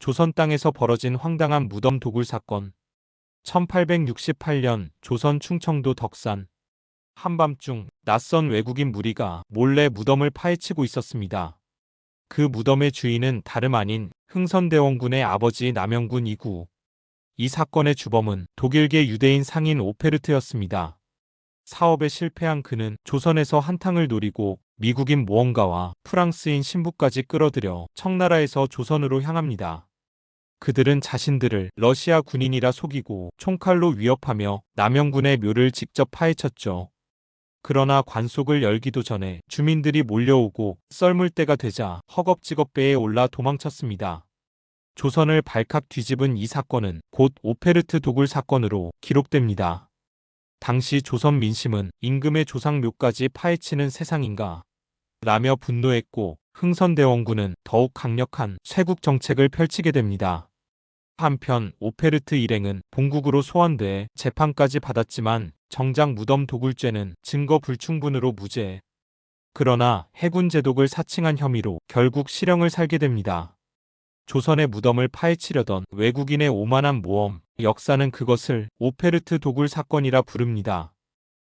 조선 땅에서 벌어진 황당한 무덤 도굴 사건. 1868년 조선 충청도 덕산. 한밤중 낯선 외국인 무리가 몰래 무덤을 파헤치고 있었습니다. 그 무덤의 주인은 다름 아닌 흥선대원군의 아버지 남영군 이구. 이 사건의 주범은 독일계 유대인 상인 오페르트였습니다. 사업에 실패한 그는 조선에서 한탕을 노리고 미국인 모험가와 프랑스인 신부까지 끌어들여 청나라에서 조선으로 향합니다. 그들은 자신들을 러시아 군인이라 속이고 총칼로 위협하며 남영군의 묘를 직접 파헤쳤죠. 그러나 관속을 열기도 전에 주민들이 몰려오고 썰물 때가 되자 허겁지겁 배에 올라 도망쳤습니다. 조선을 발칵 뒤집은 이 사건은 곧 오페르트 도굴 사건으로 기록됩니다. 당시 조선 민심은 임금의 조상묘까지 파헤치는 세상인가 라며 분노했고 흥선대원군은 더욱 강력한 쇄국 정책을 펼치게 됩니다. 한편 오페르트 일행은 본국으로 소환돼 재판까지 받았지만 정작 무덤 도굴죄는 증거 불충분으로 무죄. 그러나 해군 제독을 사칭한 혐의로 결국 실형을 살게 됩니다. 조선의 무덤을 파헤치려던 외국인의 오만한 모험, 역사는 그것을 오페르트 도굴 사건이라 부릅니다.